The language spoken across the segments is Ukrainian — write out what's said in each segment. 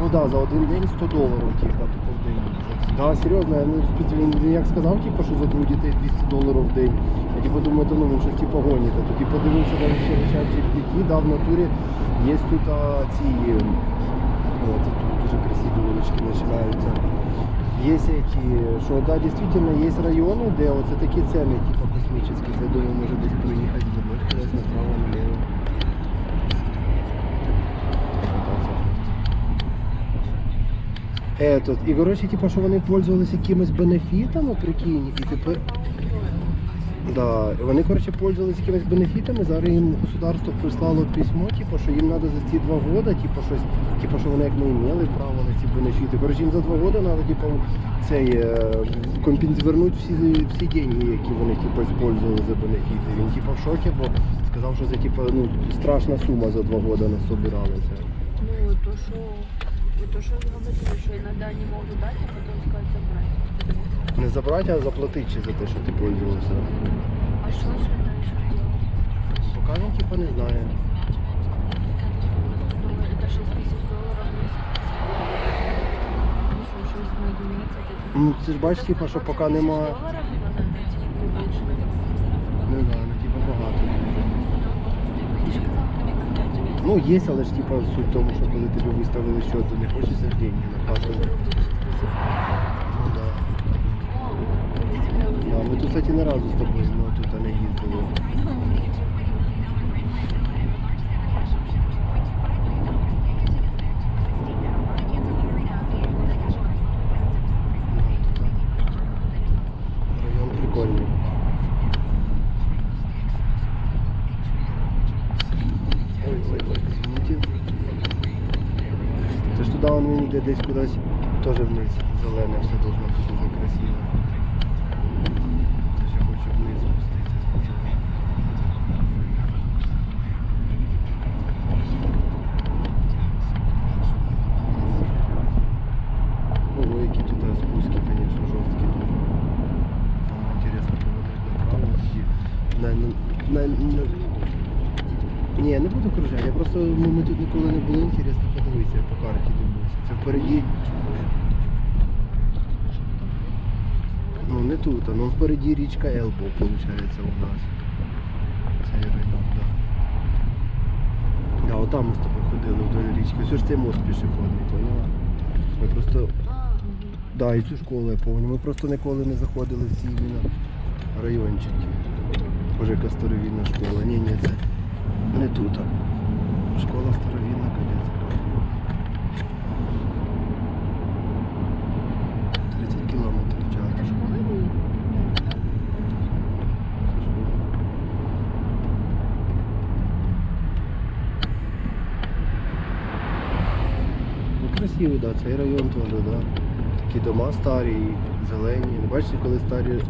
ну да, за один день 100 доларів, типа, тупо в день. Да, серйозно, я не він як сказав, типу, що за двох дітей 200 доларів в день. Я типу думаю, то ну він щось типу гонить. А тоді подивився на ще GPT, да, в натурі є тут а, ці, о, тут дуже красиві вулички починаються. Є эти, що да, дійсно є райони, де оце такі ціни, типу космічні. Я думаю, може десь проїхати, забити кудись направо, наліво. Этот, і коротше, типу, що вони пользувалися якимись бенефітами, прикинь, і тепер. Да, вони, коротше, пользувалися якимись бенефітами, зараз їм государство прислало письмо, типу, що їм треба за ці два роки, типу, щось, типу, що вони як не мали право на ці бенефіти. Коротше, їм за два роки треба, типу, цей, е, компенс... вернуть всі, всі деньги, які вони, типу, использували за бенефіти. Він, типу, в шокі, бо сказав, що це, типу, ну, страшна сума за два роки насобиралися. Ну, то що, то що ви говорили, що іноді не можуть дати, а потім сказати забрати. Не забрати, а заплатити за те, що ти пользувався. А що ж далі робити? Поки він, типу, не знає. Ну, 6 тисяч доларів в місяць. Ну, це ж бачиш, типу, що поки нема. Доларів надо дати, чи більше? Не знаю, ну типу багато. Ти ж казав, тобі контакт. Ну, є, але ж типа суть в тому, що коли тобі виставили счет, то не хочеться деньги накладати. Ну да. Да, ми тут, кстати, не разу з тобою, але тут не їздили. Район прикольний. Ой, ой, ой, извините. Це ж туди він йде десь кудись теж вниз. Зелене все должно бути дуже красиво. Вниз спуститися які тут спуски, конечно, жорсткі дуже. Там интересно повернути направо. і На, на, на, на... Ні, не буду кружати, я просто ну, ми тут ніколи не були, інтересно подивитися, по карті Це впереді. Ну не тут, а ну впереді річка Елбо, виходить, у нас. Цей район, так. Да. Да, отам ми з тобою ходили вдоль річки. Ось ж цей мост пішохідний, поняла? Ми просто. Да, і цю школу я пам'ятаю. Ми просто ніколи не заходили в ці іменно райончики. Боже, яка старовинна школа. Ні, ні, це не тут. Школа старовинна, капець. 30 кілометрів в час. Ну красивий, да, цей район теж, да. Такі дома старі, зелені. Бачите, коли старі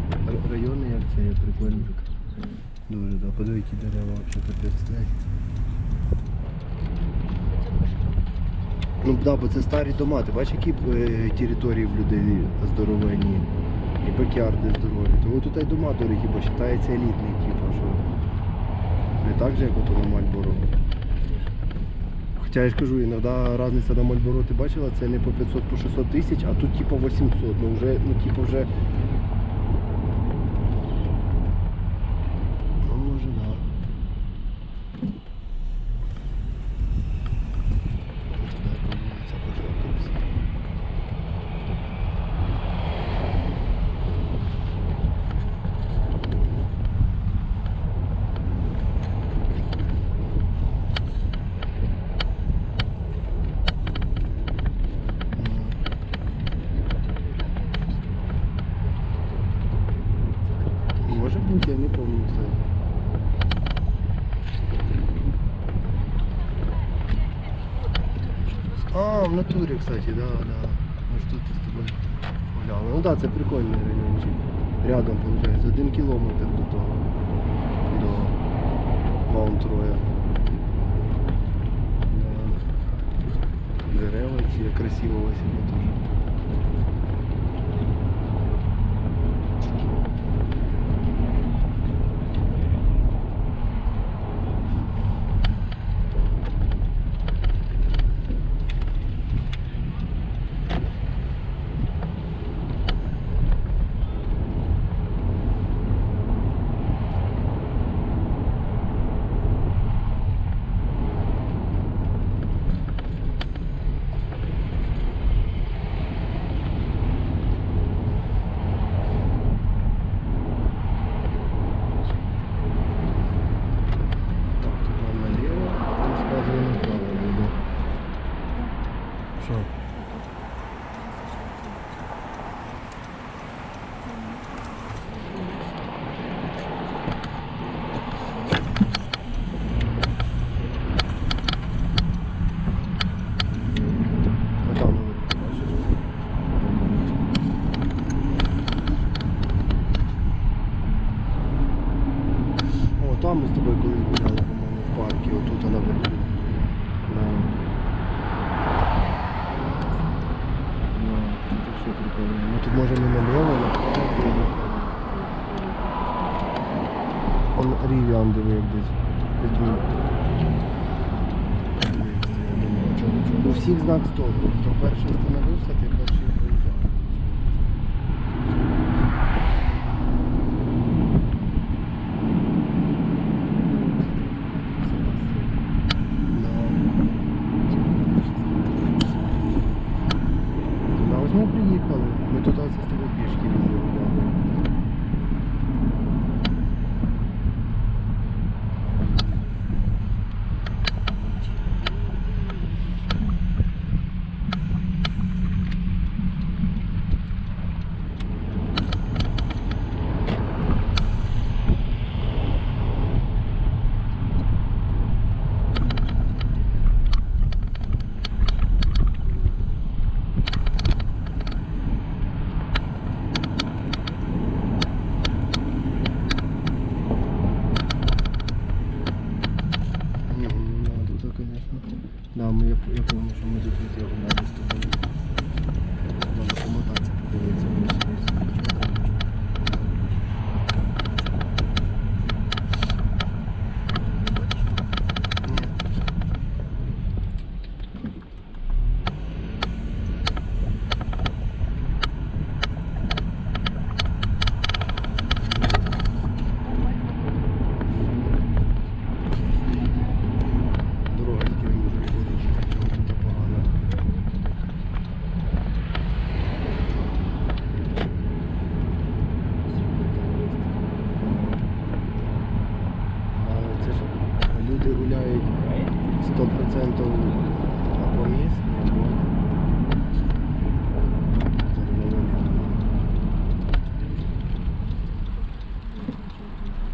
райони, як це є прикольно. Дуже, да. Подиви, які дерева взагалі капець стоять. Ну да, бо це старі дома. Ти бачиш, які е, території в людей здоровенні. І бекярди здорові. Тому тут і дома дорогі, бо вважається елітний, типу, що не так же, як ото на Мальборо. Хоча я ж кажу, іноді різниця на Мальборо, ти бачила, це не по 500, по 600 тисяч, а тут типу 800. Ну вже, ну типу вже. в натурі, кстати, да, да. Ми ж тут з тобою гуляли. Ну так, да, це прикольний райончик. Рядом виходить, один кілометр до того. До Маунт Роя. Да. Дерева ці красиво осінь теж. рів'ян дивив десь. Підбив. Ну всіх знак стовпу. Хто перший встановився, ти перший.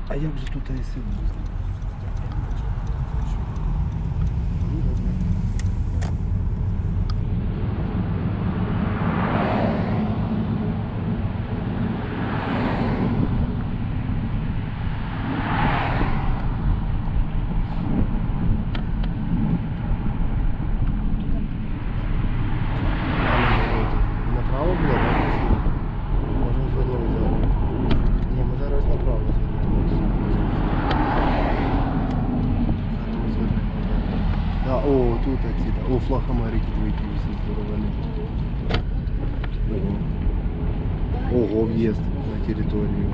Aí vou onde tu tá recebendo. ОГО въезд на территорию.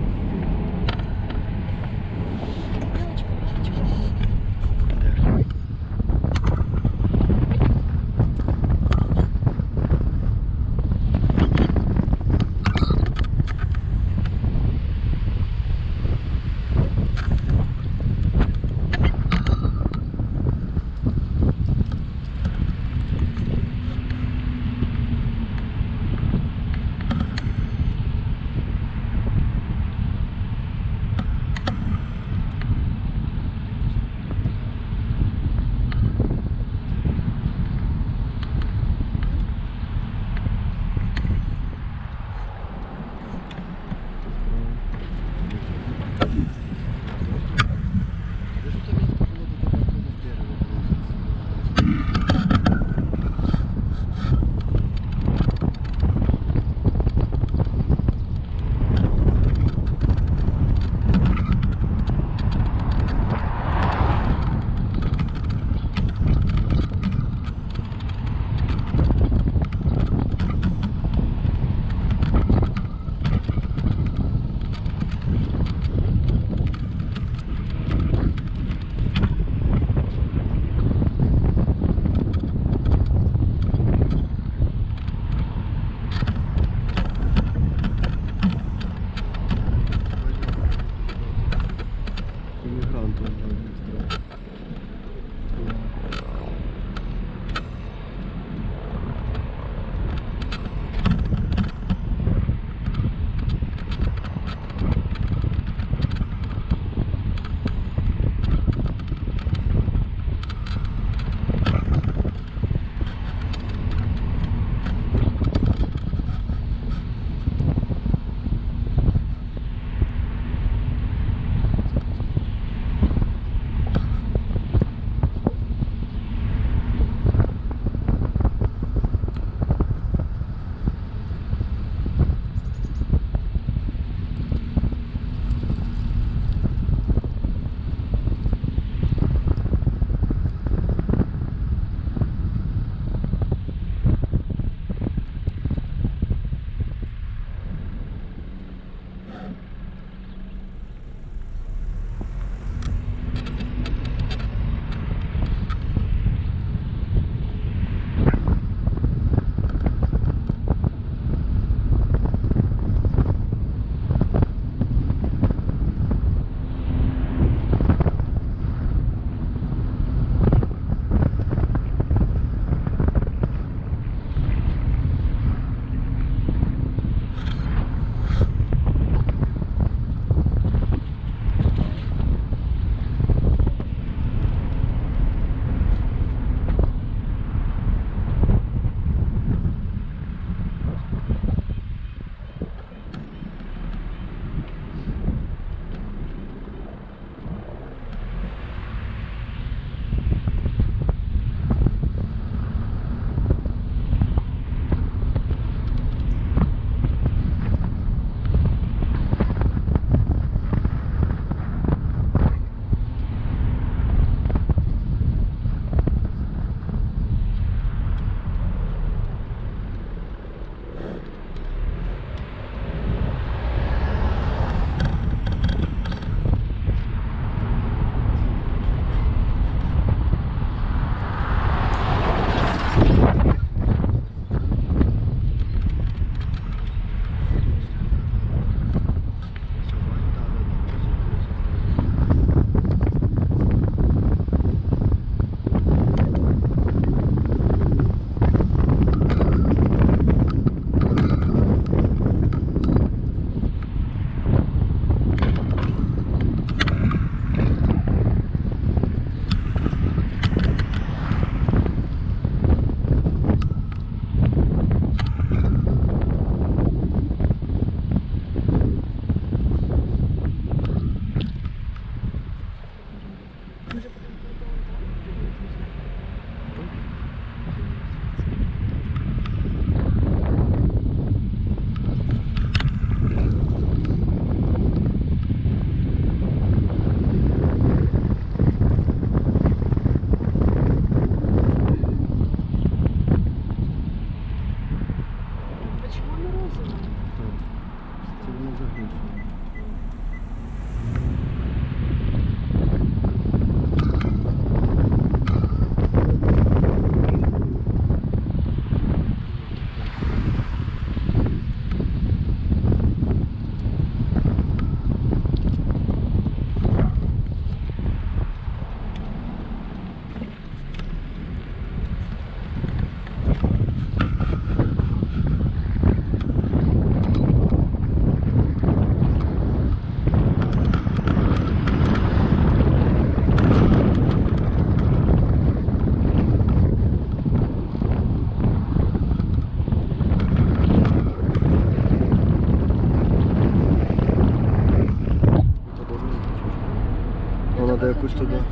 Думаю,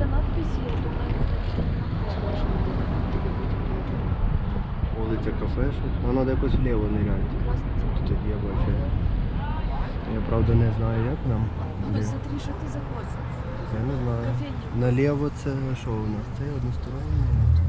Вулиця кафешок. Ну, треба якось вліво ниряти. Тоді я бачу. Я правда не знаю, як нам. Ну, Вліво. смотри, что ты заказывал. Я не знаю. Наліво це що у нас? Це одностороннє.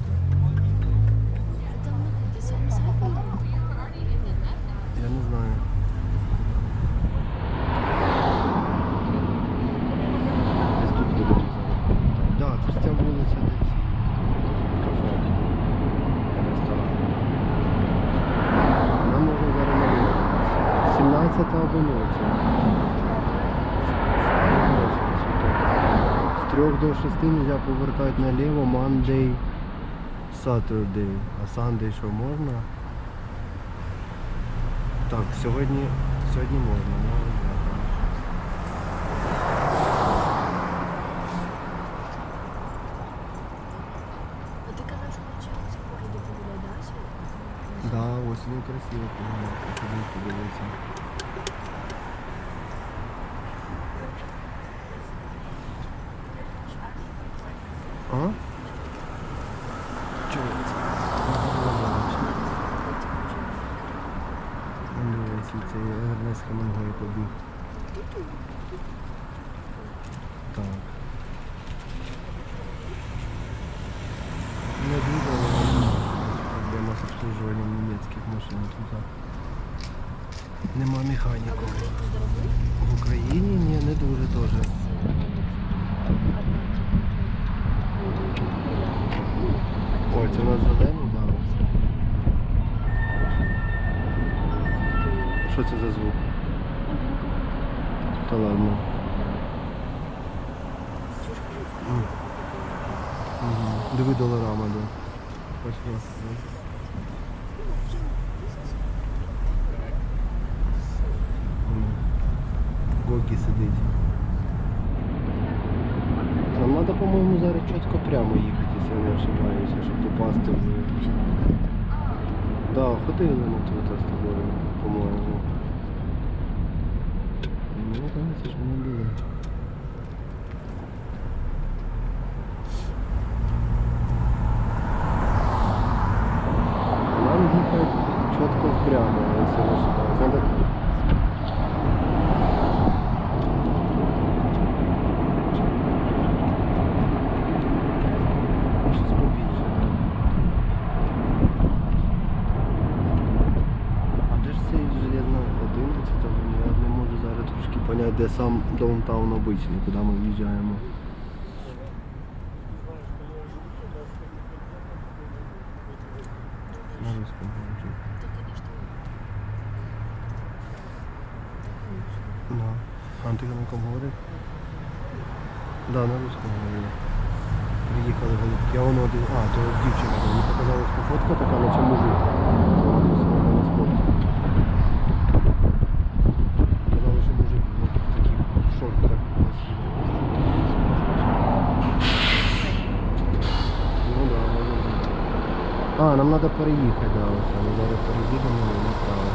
З 3 до 6 можна повертати наліво Monday, Saturday. А Sunday що можна? Так, сьогодні, сьогодні можна, ну, там. А ты когда же получается в городе погулять, да, сегодня? Да, осінь красиво, подивитися, подивитися. А? Чого це? Дивіться, це Ернест Хемінгуей побіг. Так. Не дуже, але проблема з обслуживанням німецьких машин тут. Нема механіків. В Україні ні, не дуже теж. Ой, це у нас зелений, да. Що це за звук? Та ладно. Диви доларама, да. Пошли. Гогі сидить. Нам треба, по-моєму, зараз чітко прямо їхати, якщо я не ошибаюся, щоб попасти в. Да, ходили ми тут з тобою, по-моєму. Ну, кажется, що ми були. Нам їхати чітко прямо, якщо не ошибаюся. Надо... Щось побільше, так. А де ж цей железно 11 там? Я не можу зараз трошки поняти, де сам даунтаун обичний, куди ми в'їжджаємо. А ти на кому говорив? Да, на русском говорив. Приїхали голубки, а воно один. А, то дівчина, мені показалось пофотка така, наче мужик. На спорті. Казали, що мужик в таких шортах. Ну да, може бути. А, нам треба переїхати, да, ось. Ми зараз переїдемо направо.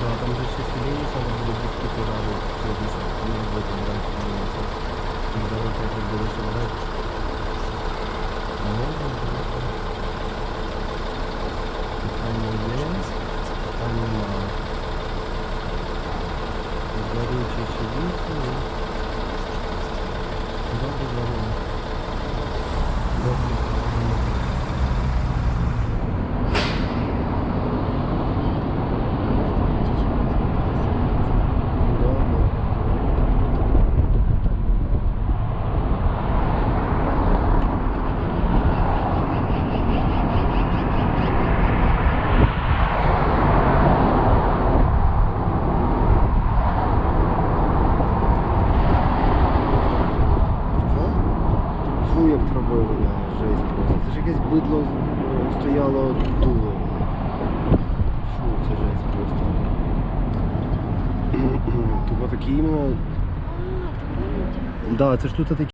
Да, там же ще селение надо буде бути пораду сьогодні, щоб не робити вранці подивитися. Когда ви треба буде сюди. Питання є, питання немає. Горючий чи вісім. Добре, добре. Добре. Добре. Що? Фу, як травою воняє, жесть просто. Це ж якесь бидло е, стояло дуло. Фу, це жесть просто. Тупо такі іменно. А, там люди. Да, це ж тут такі